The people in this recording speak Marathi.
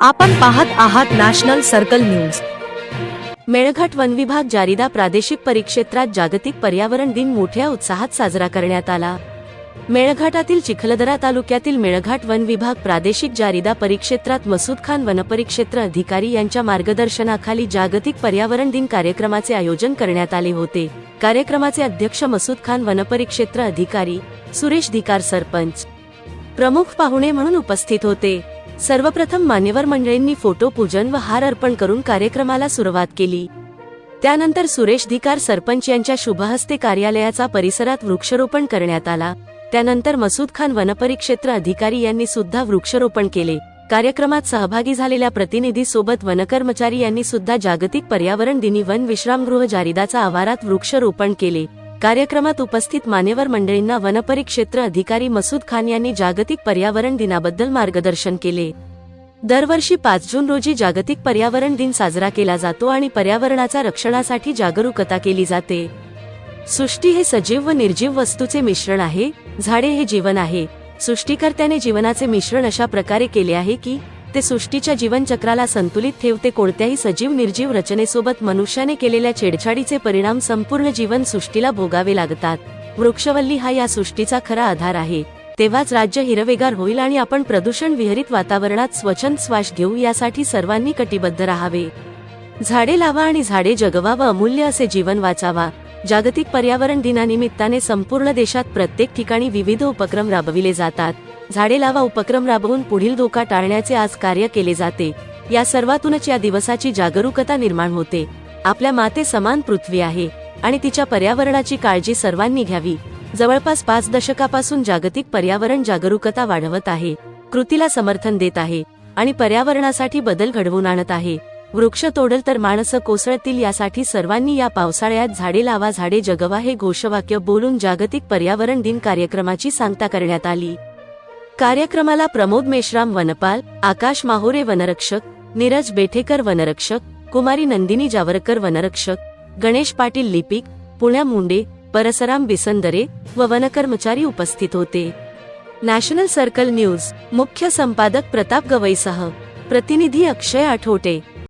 आपण पाहत आहात नॅशनल सर्कल न्यूज. मेळघाट वन विभाग जारिदा प्रादेशिक परिक्षेत्रात जागतिक पर्यावरण दिन मोठ्या उत्साहात साजरा करण्यात आला. मेळघाटातील चिखलदरा तालुक्यातील मेळघाट वन विभाग प्रादेशिक जारिदा परिक्षेत्रात मसूद खान वनपरिक्षेत्र अधिकारी यांच्या मार्गदर्शनाखाली जागतिक पर्यावरण दिन कार्यक्रमाचे आयोजन करण्यात आले होते. कार्यक्रमाचे अध्यक्ष मसूद खान वनपरिक्षेत्र अधिकारी सुरेश धिकार सरपंच प्रमुख पाहुणे म्हणून उपस्थित होते. सर्वप्रथम मान्यवर मंडळींनी फोटो पूजन व हार अर्पण करून कार्यक्रमाला सुरुवात केली. त्यानंतर सुरेश धिकार सरपंच यांच्या शुभहस्ते कार्यालयाचा परिसरात वृक्षारोपण करण्यात आला. त्यानंतर मसूद खान वनपरिक्षेत्र अधिकारी यांनी सुद्धा वृक्षारोपण केले. कार्यक्रमात सहभागी झालेल्या प्रतिनिधी सोबत वनकर्मचारी यांनी सुद्धा जागतिक पर्यावरण दिनी वन विश्रामगृह जारिदाचा आवारात वृक्षारोपण केले. कार्यक्रमात उपस्थित मान्यवर मंडळींना वनपरिक्षेत्र अधिकारी मसूद खान यांनी जागतिक पर्यावरण दिनाबद्दल मार्गदर्शन केले. दरवर्षी पाच जून रोजी जागतिक पर्यावरण दिन साजरा केला जातो आणि पर्यावरणाचा रक्षणासाठी जागरूकता केली जाते. सृष्टी हे सजीव व निर्जीव वस्तूचे मिश्रण आहे झाडे हे जीवन आहे. सृष्टीकर्त्याने जीवनाचे मिश्रण अशा प्रकारे केले आहे की ते सृष्टीच्या जीवनचक्राला संतुलित ठेवते. कोणत्याही सजीव निर्जीव रचनेसोबत मनुष्याने केलेल्या छेडछाडीचे परिणाम संपूर्ण जीवन सृष्टीला भोगावे लागतात. वृक्षवल्ली हा या सृष्टीचा खरा आधार आहे. तेव्हाच राज्य हिरवेगार होईल आणि आपण प्रदूषण विहरित वातावरणात स्वच्छंद श्वास घेऊ यासाठी सर्वांनी कटिबद्ध राहावे. झाडे लावा आणि झाडे जगवा व अमूल्य असे जीवन वाचावा. जागतिक पर्यावरण दिनानिमित्ताने संपूर्ण देशात प्रत्येक ठिकाणी विविध उपक्रम राबविले जातात. झाडे लावा उपक्रम राबवून पुढील धोका टाळण्याचे आज कार्य केले जाते. या सर्वातूनच या दिवसाची जागरूकता निर्माण होते. आपल्या माते समान पृथ्वी आहे आणि तिच्या पर्यावरणाची काळजी सर्वांनी घ्यावी. जवळपास पाच दशकापासून जागतिक पर्यावरण जागरूकता वाढवत आहे. कृतीला समर्थन देत आहे आणि पर्यावरणासाठी बदल घडवून आणत आहे. वृक्ष तोडल तर माणसं कोसळतील यासाठी सर्वांनी या पावसाळ्यात झाडे लावा झाडे जगवा हे घोषवाक्य बोलून जागतिक पर्यावरण दिन कार्यक्रमाची सांगता करण्यात आली. कार्यक्रमाला प्रमोद मेश्राम वनपाल आकाश माहोरे वनरक्षक नीरज बेठेकर वनरक्षक कुमारी नंदिनी जावरकर वनरक्षक गणेश पाटील लिपिक पुण्या मुंडे परसराम बिसंदरे व वनकर्मचारी उपस्थित होते. नॅशनल सर्कल न्यूज मुख्य संपादक प्रताप गवईसह प्रतिनिधी अक्षय आठवटे.